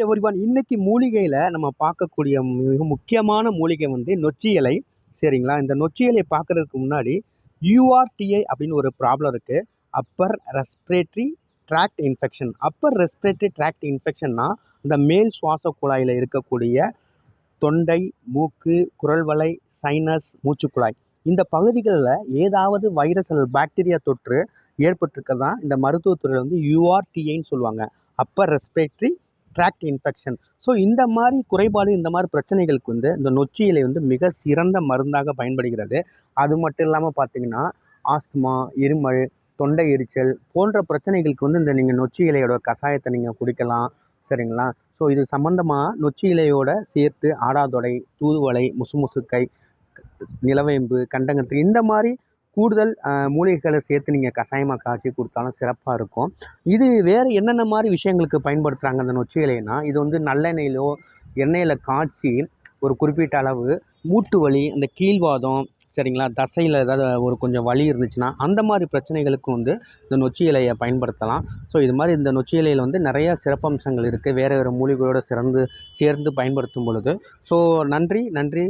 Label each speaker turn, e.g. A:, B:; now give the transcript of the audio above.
A: Everyone இன்னைக்கு மூலிகையில் நம்ம பார்க்கக்கூடிய மிக முக்கியமான மூலிகை வந்து நொச்சி இலை. சரிங்களா? இந்த நொச்சி இலையை பார்க்குறதுக்கு முன்னாடி யூஆர்டிஐ அப்படின்னு ஒரு ப்ராப்ளம் இருக்குது upper respiratory tract infection upper respiratory tract இன்ஃபெக்ஷன்னா இந்த மேல் சுவாச குழாயில் இருக்கக்கூடிய தொண்டை மூக்கு குரல்வளை சைனஸ் மூச்சுக்குழாய் இந்த பகுதிகளில் ஏதாவது வைரஸ் அல்லது பாக்டீரியா தொற்று ஏற்பட்டிருக்கதான் இந்த மருத்துவத்துறையில் வந்து யூஆர்டிஐன்னு சொல்லுவாங்க. Upper respiratory tract infection. So இந்த மாதிரி குறைபாடு இந்த மாதிரி பிரச்சனைகளுக்கு வந்து இந்த நொச்சி இலை வந்து மிக சிறந்த மருந்தாக பயன்படுகிறது. அது மட்டும் இல்லாமல் பார்த்தீங்கன்னா ஆஸ்துமா இருமல் தொண்டை எரிச்சல் போன்ற பிரச்சனைகளுக்கு வந்து இந்த நீங்கள் நொச்சி இலையோட கஷாயத்தை நீங்கள் குடிக்கலாம். சரிங்களா? ஸோ இது சம்மந்தமாக நொச்சி இலையோட சேர்த்து ஆடாதொடை தூதுவளை முசுமுசுக்கை நிலவேம்பு கண்டங்கத்திரி இந்த மாதிரி கூடுதல் மூலிகைகளை சேர்த்து நீங்கள் கஷாயமாக காய்ச்சி கொடுத்தாலும் சிறப்பாக இருக்கும். இது வேறு என்னென்ன மாதிரி விஷயங்களுக்கு பயன்படுத்துகிறாங்க அந்த நொச்சி இலைனா இது வந்து நல்லெண்ணெயிலோ எண்ணெயில் காய்ச்சி ஒரு குறிப்பிட்ட அளவு மூட்டு வலி அந்த கீழ்வாதம் சரிங்களா? தசையில் ஏதாவது ஒரு கொஞ்சம் வலி இருந்துச்சுன்னா அந்த மாதிரி பிரச்சனைகளுக்கு வந்து இந்த நொச்சி இலையை பயன்படுத்தலாம். ஸோ இது மாதிரி இந்த நொச்சி இலையில் வந்து நிறைய சிறப்பம்சங்கள் இருக்குது வேறு வேறு மூலிகைகளோடு சிறந்து சேர்ந்து பயன்படுத்தும் பொழுது. ஸோ நன்றி நன்றி.